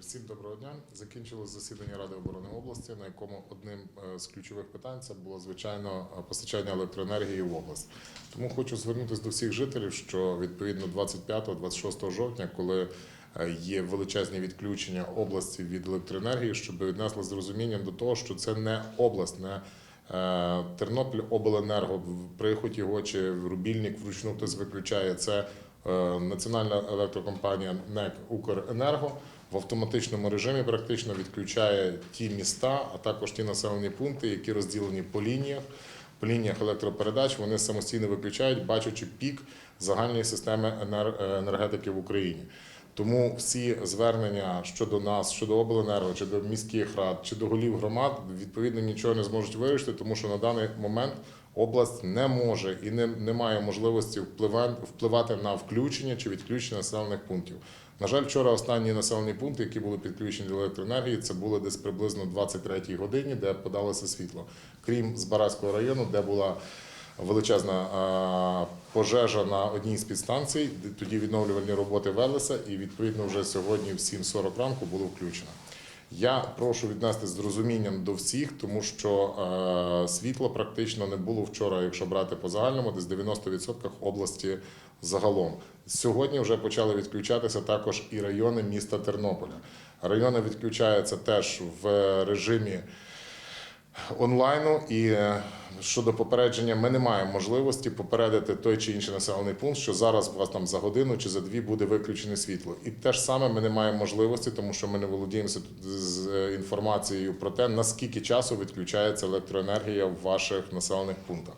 Всім доброго дня. Закінчилось засідання Ради оборони області, на якому одним е, з ключових питань це було звичайно е, постачання електроенергії в область. Тому хочу звернутися до всіх жителів, що відповідно 25-26 жовтня, коли е, є величезні відключення області від електроенергії, щоб віднесли з розумінням до того, що це не область, не Тернопіль обленерго в прихоті його чи рубільник вручну хтось виключає. Це національна електрокомпанія НЕК Укренерго в автоматичному режимі практично відключає ті міста, а також ті населені пункти, які розділені по лініях. По лініях електропередач вони самостійно виключають, бачачи пік загальної системи енергетики в Україні. Тому всі звернення щодо нас, щодо обленерго, чи до міських рад, чи до голів громад, відповідно нічого не зможуть вирішити, тому що на даний момент область не може і не, не має можливості впливати на включення чи відключення населених пунктів. На жаль, вчора останні населені пункти, які були підключені до електроенергії, це були десь приблизно 23-й годині, де подалося світло. Крім Збаразького району, де була величезна пожежа на одній з підстанцій, тоді відновлювальні роботи велися, і відповідно вже сьогодні в 7.40 ранку було включено. Я прошу віднести з розумінням до всіх, тому що е, світла практично не було вчора, якщо брати по загальному, десь 90% області загалом. Сьогодні вже почали відключатися також і райони міста Тернополя. Райони відключаються теж в режимі онлайну. І е, щодо попередження, ми не маємо можливості попередити той чи інший населений пункт, що зараз у вас там за годину чи за дві буде виключене світло. І те ж саме ми не маємо можливості, тому що ми не володіємося тут з е, інформацією про те, наскільки часу відключається електроенергія в ваших населених пунктах.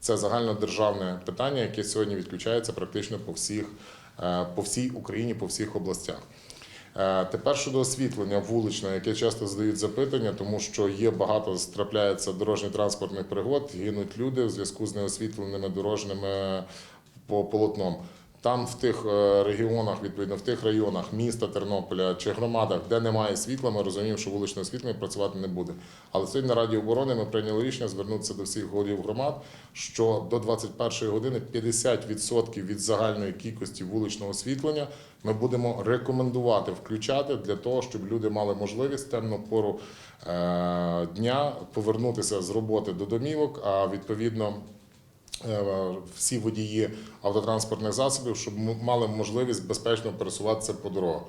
Це загальнодержавне питання, яке сьогодні відключається практично по всіх е, по всій Україні, по всіх областях. Е, Тепер щодо освітлення вуличне, яке часто задають запитання, тому що є багато трапляється дорожньо-транспортних пригод, гинуть люди в зв'язку з неосвітленими дорожніми по полотном. Там в тих е, регіонах, відповідно, в тих районах міста Тернополя чи громадах, де немає світла, ми розуміємо, що вуличне освітлення працювати не буде. Але сьогодні на Раді оборони ми прийняли рішення звернутися до всіх голів громад, що до 21 години 50% від загальної кількості вуличного освітлення ми будемо рекомендувати включати для того, щоб люди мали можливість темну пору е, дня повернутися з роботи до домівок, а відповідно. Е, всі водії автотранспортних засобів, щоб мали можливість безпечно пересуватися по дорогах.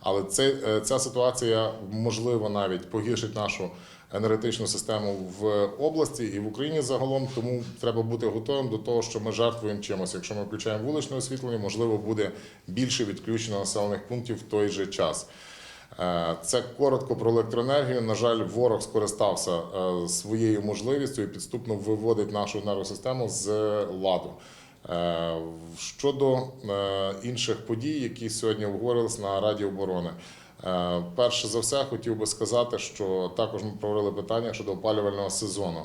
Але це, е, ця ситуація можливо навіть погіршить нашу енергетичну систему в області і в Україні загалом. Тому треба бути готовим до того, що ми жертвуємо чимось. Якщо ми включаємо вуличне освітлення, можливо, буде більше відключено населених пунктів в той же час. Е, Це коротко про електроенергію. На жаль, ворог скористався е, своєю можливістю і підступно виводить нашу енергосистему з ладу. Е, Щодо інших подій, які сьогодні обговорились на Раді оборони. Перше за все, хотів би сказати, що також ми провели питання щодо опалювального сезону.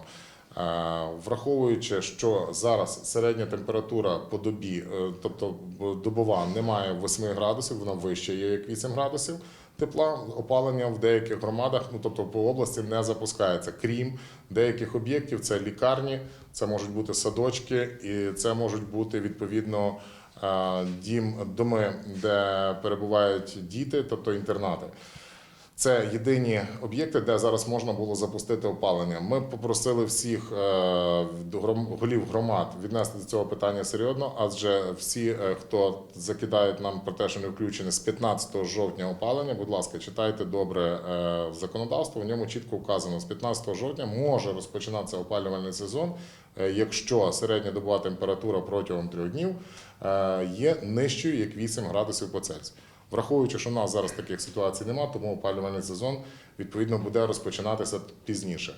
Враховуючи, що зараз середня температура по добі, тобто добова, немає 8 градусів, вона вища є як 8 градусів тепла. Опалення в деяких громадах, ну тобто по області, не запускається. Крім деяких об'єктів, це лікарні, це можуть бути садочки, і це можуть бути відповідно е, дім, доми, де перебувають діти, тобто інтернати. Це єдині об'єкти, де зараз можна було запустити опалення. Ми попросили всіх е, голів громад віднести до цього питання серйозно, адже всі, е, хто закидають нам про те, що не включене з 15 жовтня опалення, будь ласка, читайте добре е, законодавство. В ньому чітко вказано, з 15 жовтня може розпочинатися опалювальний сезон, якщо середня добова температура протягом трьох днів є нижчою як 8 градусів по Цельсію. Враховуючи, що в нас зараз таких ситуацій немає, тому опалювальний сезон відповідно буде розпочинатися пізніше.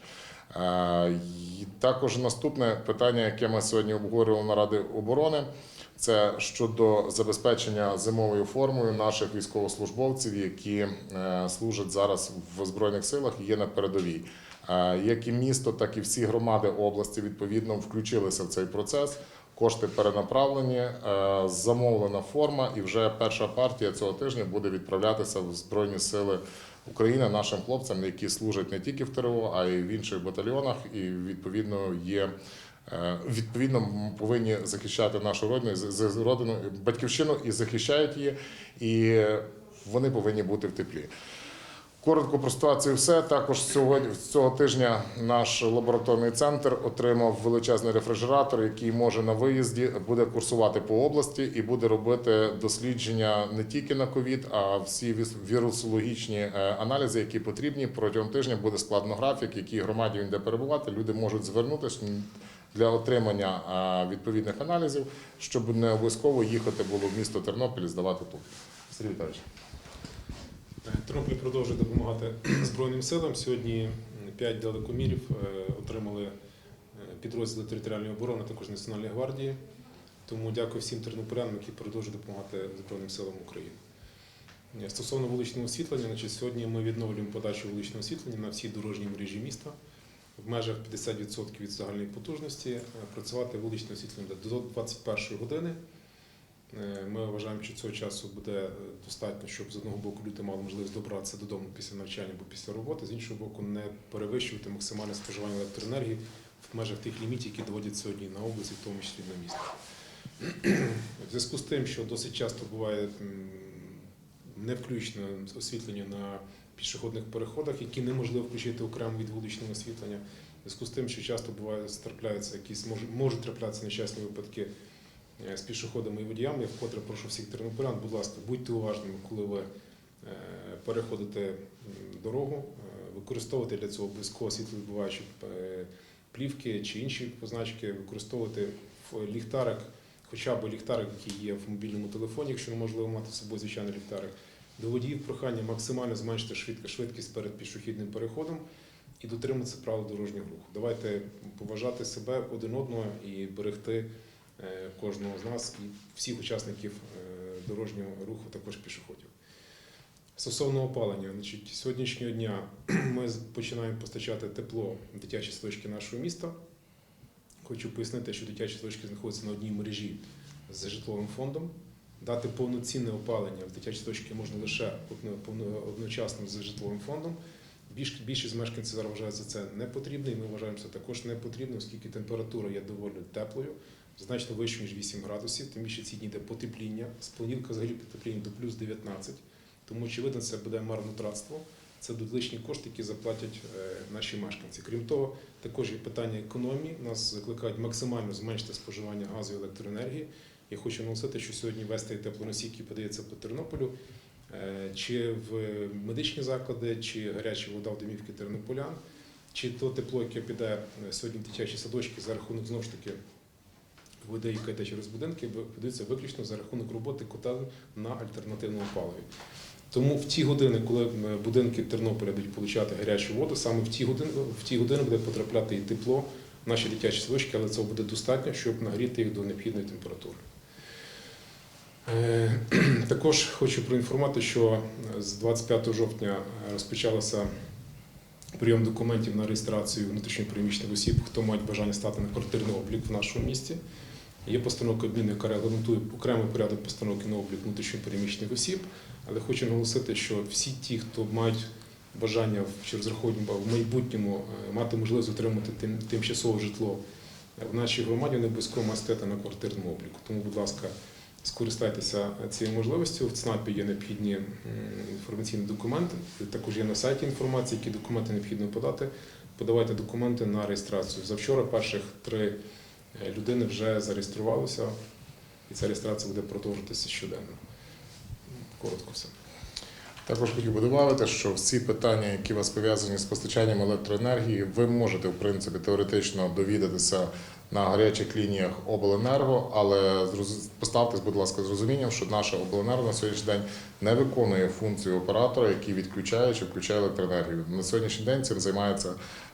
Е, і Також наступне питання, яке ми сьогодні обговорювали на Раді оборони, це щодо забезпечення зимовою формою наших військовослужбовців, які е, служать зараз в збройних силах, і є на передовій. Е, Як і місто, так і всі громади області відповідно включилися в цей процес. Кошти перенаправлені, е, замовлена форма, і вже перша партія цього тижня буде відправлятися в Збройні Сили України нашим хлопцям, які служать не тільки в ТРО, а й в інших батальйонах, і відповідно є. е, Відповідно, повинні захищати нашу родину, родину, батьківщину і захищають її. І вони повинні бути в теплі. Коротко про ситуацію все. Також сьогодні цього тижня наш лабораторний центр отримав величезний рефрижератор, який може на виїзді буде курсувати по області і буде робити дослідження не тільки на ковід, а всі вірусологічні е, аналізи, які потрібні. Протягом тижня буде складно графік, який громаді він де перебувати. Люди можуть звернутися для отримання е, відповідних аналізів, щоб не обов'язково їхати було в місто Тернопіль здавати тут. Сергій Віталійович. Тернопіль продовжує допомагати Збройним силам. Сьогодні 5 далекомірів е, отримали е, підрозділи територіальної оборони, також Національної гвардії. Тому дякую всім тернополянам, які продовжують допомагати Збройним силам України. Е, Стосовно вуличного освітлення, значить, сьогодні ми відновлюємо подачу вуличного освітлення на всій дорожній мережі міста. В межах 50% від загальної потужності працювати вуличне освітлення до 21 години. Е, Ми вважаємо, що цього часу буде е, достатньо, щоб з одного боку люди мали можливість добратися додому після навчання або після роботи, з іншого боку, не перевищувати максимальне споживання електроенергії в межах тих лімітів, які доводять сьогодні на область, і в тому числі на місто. В зв'язку з тим, що досить часто буває не включено освітлення на пішохідних переходах, які неможливо включити окремо від вуличного освітлення. В зв'язку з тим, що часто буває трапляються якісь можуть траплятися нещасні випадки з пішоходами і водіями. Я вкотре прошу всіх тернополян, будь ласка, будьте уважними, коли ви е, переходите дорогу, е, використовуйте для цього обов'язково світловідбиваючі е, плівки чи інші позначки, використовувати ліхтарик, хоча б ліхтарик, який є в мобільному телефоні, якщо неможливо мати з собою звичайний ліхтарик. До водіїв прохання максимально зменшити швидкість перед пішохідним переходом і дотримуватися правил дорожнього руху. Давайте поважати себе один одного і берегти кожного з нас і всіх учасників е, дорожнього руху, також пішоходів. Стосовно опалення, значить, сьогоднішнього дня ми починаємо постачати тепло в дитячі садочки нашого міста. Хочу пояснити, що дитячі садочки знаходяться на одній мережі з житловим фондом. Дати повноцінне опалення в дитячі садочки можна лише одночасно з житловим фондом. Більшість мешканців зараз вважають за це не потрібно, і ми вважаємо, це також не потрібно, оскільки температура є доволі теплою, значно вищою, ніж 8 градусів. Тим більше ці дні йде потепління. Понеділка взагалі потепління до плюс 19. Тому, очевидно, це буде марнотратство. Це лишні кошти, які заплатять е, наші мешканці. Крім того, також є питання економії. Нас закликають максимально зменшити споживання газу і електроенергії. Я хочу наголосити, що сьогодні весь той теплоносій, який подається по Тернополю, е, чи в медичні заклади, чи гаряча вода в домівки тернополян, чи то тепло, яке піде е, сьогодні в дитячі садочки за рахунок знову ж таки води, яка йде через будинки, подається виключно за рахунок роботи котелень на альтернативному паливі. Тому в ті години, коли е, будинки Тернополя будуть получати гарячу воду, саме в ті години, в ті години буде потрапляти і тепло в наші дитячі садочки, але цього буде достатньо, щоб нагріти їх до необхідної температури. Е, Також хочу проінформувати, що з 25 жовтня розпочалося прийом документів на реєстрацію внутрішньопереміщених осіб, хто мають бажання стати на квартирний облік в нашому місті. Є постановка Кабміну, яка регламентує окремий порядок постановки на облік внутрішньопереміщених осіб, але хочу наголосити, що всі ті, хто мають бажання чи розраховують в майбутньому е, мати можливість отримати тим, тимчасове житло в нашій громаді, вони обов'язково мають на квартирному обліку. Тому, будь ласка, скористайтеся цією можливістю. В ЦНАПі є необхідні інформаційні документи. Також є на сайті інформація, які документи необхідно подати. Подавайте документи на реєстрацію. Завчора перших три е, людини вже зареєструвалися, і ця реєстрація буде продовжуватися щоденно. Коротко все. Також хотів би додати, що всі питання, які у вас пов'язані з постачанням електроенергії, ви можете в принципі теоретично довідатися на гарячих лініях обленерго, але поставтесь, будь ласка, з розумінням, що наша обленерго на сьогоднішній день не виконує функцію оператора, який відключає чи включає електроенергію. На сьогоднішній день цим займається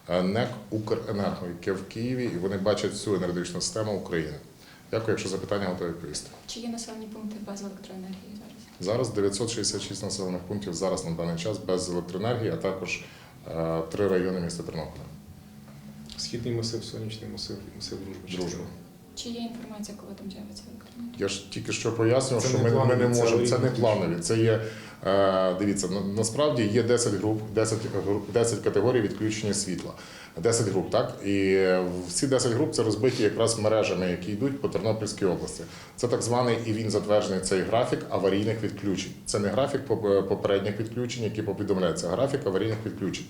е, НЕК Укренерго, яке в Києві, і вони бачать всю енергетичну систему України. Дякую, якщо запитання готові відповісти. Чи є населені пункти без електроенергії зараз? Зараз 966 населених пунктів зараз на даний час без електроенергії, а також е, три райони міста Тернополя. Східний масив, сонячний масив, і масив дружби. Дружба. Чи є інформація, коли там з'явиться електроенергія? Я ж тільки що пояснював, Це що не ми, ми не можемо. Це не планові. Це є Е, Дивіться, на- насправді є 10 груп, 10, 10 категорій відключення світла. 10 груп, так? І всі 10 груп це розбиті якраз мережами, які йдуть по Тернопільській області. Це так званий, і він затверджений цей графік аварійних відключень. Це не графік попередніх відключень, які повідомляються, а графік аварійних відключень.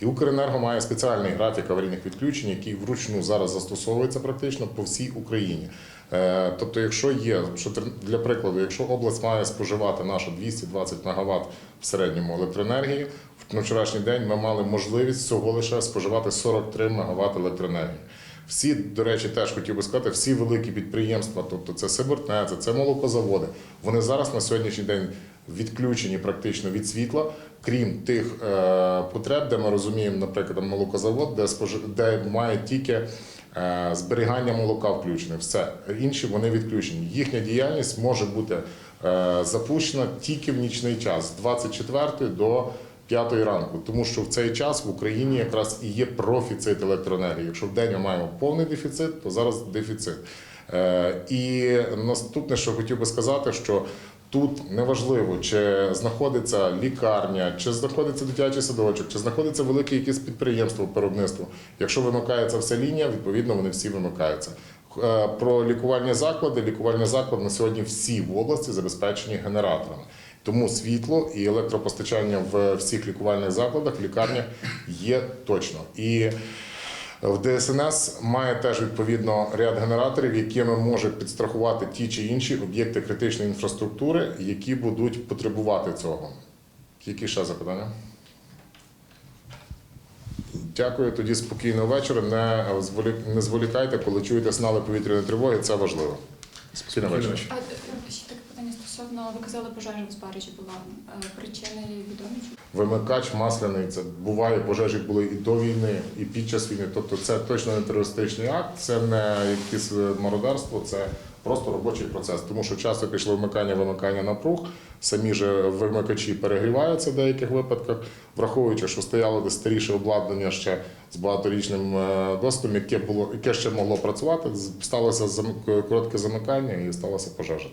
І Укренерго має спеціальний графік аварійних відключень, який вручну зараз застосовується практично по всій Україні. Е, Тобто, якщо є, для прикладу, якщо область має споживати нашу 220 МВт в середньому електроенергії, на вчорашній день ми мали можливість всього лише споживати 43 МВт електроенергії. Всі, до речі, теж хотів би сказати, всі великі підприємства, тобто це Сибортнеце, це молокозаводи, вони зараз на сьогоднішній день відключені практично від світла, крім тих е, потреб, де ми розуміємо, наприклад, молокозавод, де, спожи... де має тільки зберігання молока включене. Все інші вони відключені. Їхня діяльність може бути е, запущена тільки в нічний час з 24 до 5 ранку, тому що в цей час в Україні якраз і є профіцит електроенергії. Якщо в день ми маємо повний дефіцит, то зараз дефіцит. Е, І наступне, що хотів би сказати, що тут неважливо, чи знаходиться лікарня, чи знаходиться дитячий садочок, чи знаходиться велике якесь підприємство виробництво. Якщо вимикається вся лінія, відповідно вони всі вимикаються. Е, Про лікувальні заклади. Лікувальні заклади на сьогодні всі в області забезпечені генераторами. Тому світло і електропостачання в всіх лікувальних закладах, лікарнях є точно. І в ДСНС має теж відповідно ряд генераторів, якими може підстрахувати ті чи інші об'єкти критичної інфраструктури, які будуть потребувати цього. Які ще запитання? Дякую. Тоді спокійного вечора. Не не зволікайте, коли чуєте сигнали повітряної тривоги. Це важливо. Спокійного вечора. А е, ще таке питання стосовно, ви казали, пожежа в Збаражі була. Е, Причини відомі? Вимикач масляний. Це буває пожежі були і до війни, і під час війни. Тобто, це точно не терористичний акт, це не якесь е, мародерство, це просто робочий процес. Тому що часто пішло вмикання, вимикання напруг. Самі ж вимикачі перегріваються в деяких випадках, враховуючи, що стояло десь старіше обладнання ще з багаторічним е, досвідом, яке було, яке ще могло працювати. Сталося коротке замикання і сталася пожежа.